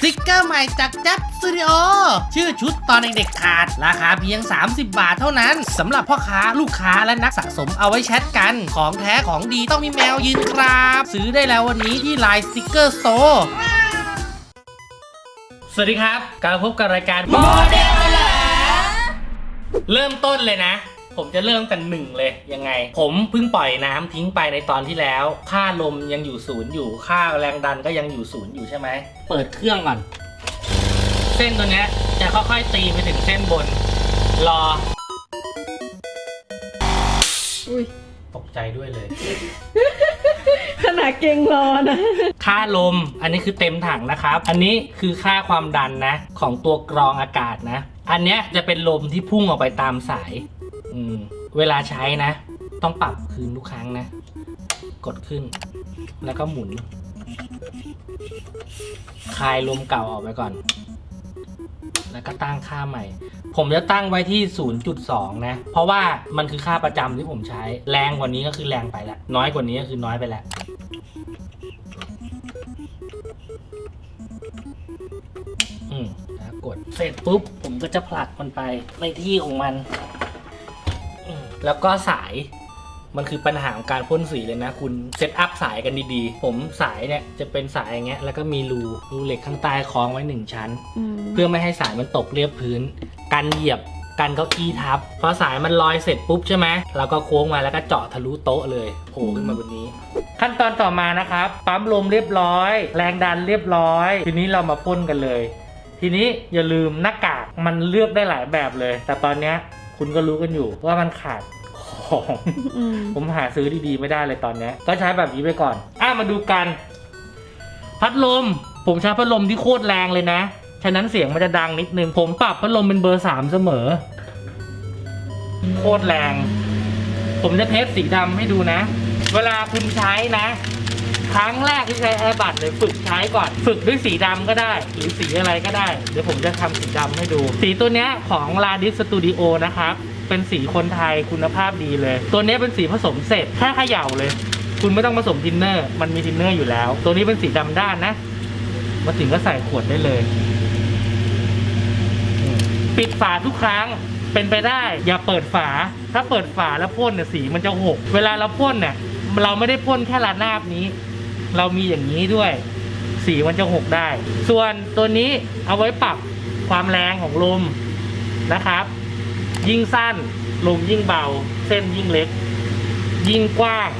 สติกเกอร์ใหม่จากจับสตูดิโอชื่อชุดตอนเด็กๆขาด ราคาเพียง 30 บาทเท่านั้นสำหรับพ่อค้าลูกค้าและนักสะสมเอาไว้แชทกัน ของแท้ของดีต้องมีแมวยืนครับ ซื้อได้แล้ววันนี้ที่ไลน์สติกเกอร์สโตร์สวัสดีครับกลับมาพบกับรายการโมเดลเหรอเริ่มต้นเลยนะ ผมจะเริ่มกันหนึ่งเลยยังไง ผมเพิ่งปล่อยน้ำทิ้งไปในตอนที่แล้ว ค่าลมยังอยู่ศูนย์อยู่ค่าแรงดันก็ยังอยู่ศูนย์อยู่ใช่ไหมเปิดเครื่องก่อนเส้นตัวเนี้ยจะค่อยๆตีไปถึงเส้นบน รอ อุ้ยตกใจด้วยเลย ขนาดเก่งรอนะ ค่าลม อันนี้คือเต็มถังนะครับ อันนี้คือค่าความดันนะ ของตัวกรองอากาศนะ อันเนี้ยจะเป็นลมที่พุ่งออกไปตามสาย อืมเวลาใช้นะ ต้องปรับคืนทุกครั้งนะ กดขึ้น แล้วก็หมุน คลายลมเก่าออกไปก่อน แล้วก็ตั้งค่าใหม่ ผมจะตั้งไว้ที่ 0.2 นะ เพราะว่ามันคือค่าประจำที่ผมใช้ แรงกว่านี้ก็คือแรงไปแล้วน้อยกว่านี้ก็คือน้อยไปแล้วอืมแล้วกด เสร็จปุ๊บ ผมก็จะผลักมันไปในที่ของมัน แล้วก็สายมันคือปัญหาของการพ่นสีเลยนะ คุณเซตอัพสายกันดีๆ ผมสายเนี่ยจะเป็นสายอย่างเงี้ยแล้วก็มีรูรูเหล็กข้างใต้คล้องไว้หนึ่งชั้นอืมเพื่อไม่ให้สายมันตกเรียบพื้น กันเหยียบกันเก้าอี้ทับพอสายมันลอยเสร็จปุ๊บใช่ไหมเราก็โค้งมาแล้วก็เจาะทะลุโต๊ะเลยโผล่ขึ้นมาบนนี้ ขั้นตอนต่อมานะครับปั๊มลมเรียบร้อย แรงดันเรียบร้อย ทีนี้เรามาพ่นกันเลย ทีนี้อย่าลืมหน้ากากมันเลือกได้หลายแบบเลย แต่ตอนเนี้ย คุณก็รู้กันอยู่ว่ามันขาดของอืมผมหาซื้อดีๆไม่ได้เลยตอนเนี้ยก็ใช้แบบนี้ไปก่อน อะมาดูกัน พัดลม ผมใช้พัดลมที่โคตรแรงเลยนะ ฉะนั้นเสียงมันจะดังนิดนึง ผมปรับพัดลมเป็นเบอร์สามเสมอ โคตรแรง ผมจะเทสสีดำให้ดูนะ เวลาคุณใช้นะ ครั้งแรกที่ใช้แอร์บัตเลยฝึกใช้ก่อน ฝึกด้วยสีดำก็ได้ หรือสีอะไรก็ได้ เดี๋ยวผมจะทำสีดำให้ดู สีตัวนี้ของ l a d i s Studio นะครับ เป็นสีคนไทยคุณภาพดีเลย ตัวนี้เป็นสีผสมเสร็จแค่เขย่าเลย คุณไม่ต้องผสมทินเนอร์ มันมีทินเนอร์อยู่แล้ว ตัวนี้เป็นสีดำด้านนะมาถึงก็ใส่ขวดได้เลย ปิดฝาทุกครั้งเป็นไปได้ อย่าเปิดฝา ถ้าเปิดฝาแล้วพ่นเนี่ยสีมันจะหก เวลาเราพ่นเนี่ยเราไม่ได้พ่นแค่ระนาบนี้ เรามีอย่างนี้ด้วยสีมันจะหกได้ ส่วนตัวนี้เอาไว้ปรับความแรงของลมนะครับ ยิ่งสั้นลมยิ่งเบา เส้นยิ่งเล็ก ยิ่งกว้าง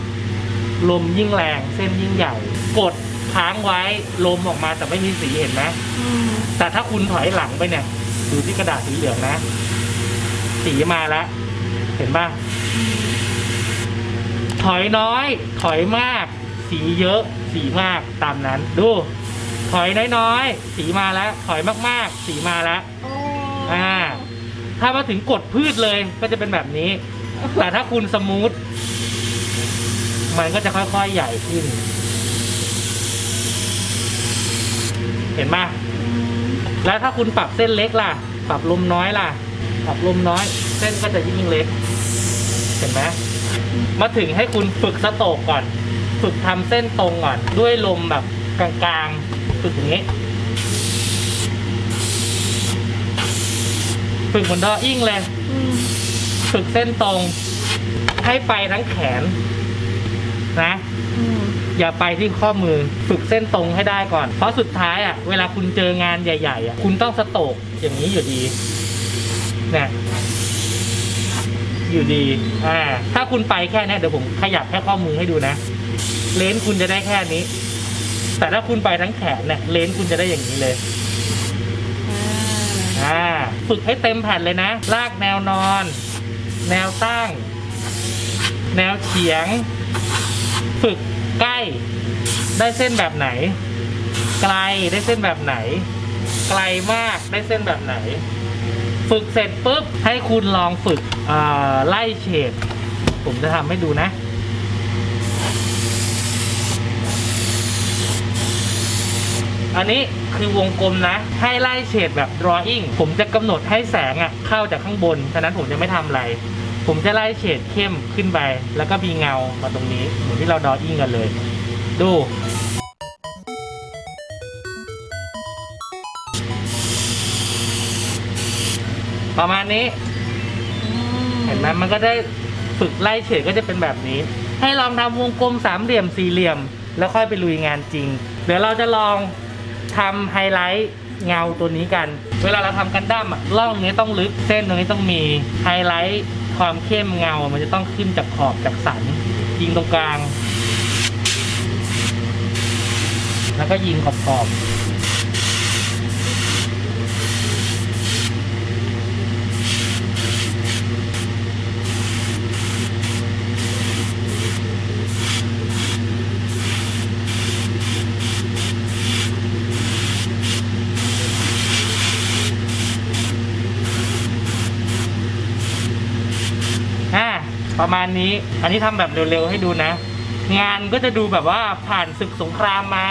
ลมยิ่งแรง เส้นยิ่งใหญ่ กดค้างไว้ลมออกมาแต่ไม่มีสีเห็นไหมอืมแต่ถ้าคุณถอยหลังไปเนี่ย ดูที่กระดาษสีเหลืองนะ สีมาแล้ว เห็นป่ะ ถอยน้อย ถอยมาก สีเยอะสีมากตามนั้น ดูถอยน้อยๆ สีมาแล้วถอยมากๆ สีมาแล้วโอ้อ่าถ้ามาถึงกดพืชเลยก็จะเป็นแบบนี้ แต่ถ้าคุณสมูทมันก็จะค่อยๆใหญ่ขึ้น เห็นป่ะแล้วถ้าคุณปรับเส้นเล็กล่ะ ปรับลมน้อยล่ะ ปรับลมน้อย เส้นก็จะยิ่งเล็ก เห็นไหมมาถึงให้คุณฝึกสโตกก่อน ฝึกทำเส้นตรงก่อน ด้วยลมแบบกลางๆ ฝึกอย่างนี้ ฝึกเหมือนดออิ่งเลย ฝึกเส้นตรง ให้ไปทั้งแขน นะอย่าไปที่ข้อมือฝึกเส้นตรงให้ได้ก่อน เพราะสุดท้ายอะ เวลาคุณเจองานใหญ่ๆอะคุณต้องสโตกอย่างนี้อยู่ดีเนี่ยอยู่ดีอ่าถ้าคุณไปแค่เนี้ยเดี๋ยวผมขยับแค่ข้อมือให้ดูนะ เลนส์คุณจะได้แค่นี้ แต่ถ้าคุณไปทั้งแขนเนี่ยเลนส์คุณจะได้อย่างนี้เลยอ่าอ่าฝึกให้เต็มแผ่นเลยนะ ลากแนวนอน แนวตั้ง แนวเฉียง ฝึกใกล้ ได้เส้นแบบไหน ไกลได้เส้นแบบไหน ไกลมากได้เส้นแบบไหน ฝึกเสร็จปุ๊บ ให้คุณลองฝึกเอ่อไล่เฉดผมจะทำให้ดูนะ อันนี้คือวงกลมนะ ให้ไล่เฉดแบบ drawing ผมจะกำหนดให้แสงอะเข้าจากข้างบน ฉะนั้นผมจะไม่ทำอะไร ผมจะไล่เฉดเข้มขึ้นไป แล้วก็มีเงามาตรงนี้เหมือนที่เรา drawing กันเลย ดูประมาณนี้ เห็นไหมมันก็ได้ฝึกไล่เฉดก็จะเป็นแบบนี้ ให้ลองทำวงกลมสามเหลี่ยมสี่เหลี่ยม แล้วค่อยไปลุยงานจริง เดี๋ยวเราจะลอง ทำไฮไลท์เงาตัวนี้กัน เวลาเราทำกันดั้มอะร่องนี้ต้องลึกเส้นตรงนี้ต้องมีไฮไลท์ความเข้มเงา มันจะต้องขึ้นจากขอบจากสัน ยิงตรงกลาง แล้วก็ยิงขอบขอบๆ อ่า ประมาณนี้ อันนี้ทำแบบเร็วๆให้ดูนะ งานก็จะดูแบบว่าผ่านศึกสงครามมา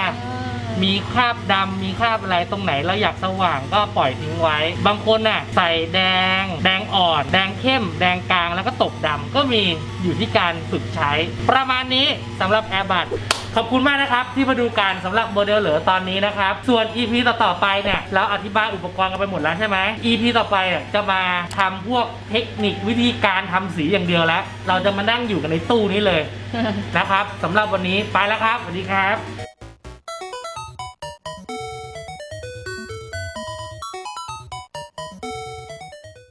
มีคราบดำมีคราบอะไรตรงไหนเราอยากสว่างก็ปล่อยทิ้งไว้ บางคนน่ะใส่แดง แดงอ่อน แดงเข้ม แดงกลางแล้วก็ตกดำก็มีอยู่ที่การฝึกใช้ ประมาณนี้สำหรับแอร์บัตขอบคุณมากนะครับที่มาดูการสำหรับโมเดลเหลือตอนนี้นะครับ ส่วน EP ต่อๆไปเนี่ยเราอธิบายอุปกรณ์กันไปหมดแล้วใช่ไหม EP ต่อไปเนี่ยจะมาทำพวกเทคนิควิธีการทำสีอย่างเดียวแล้ว เราจะมานั่งอยู่กันในตู้นี้เลยนะครับสำหรับวันนี้ไปแล้วครับสวัสดีครับ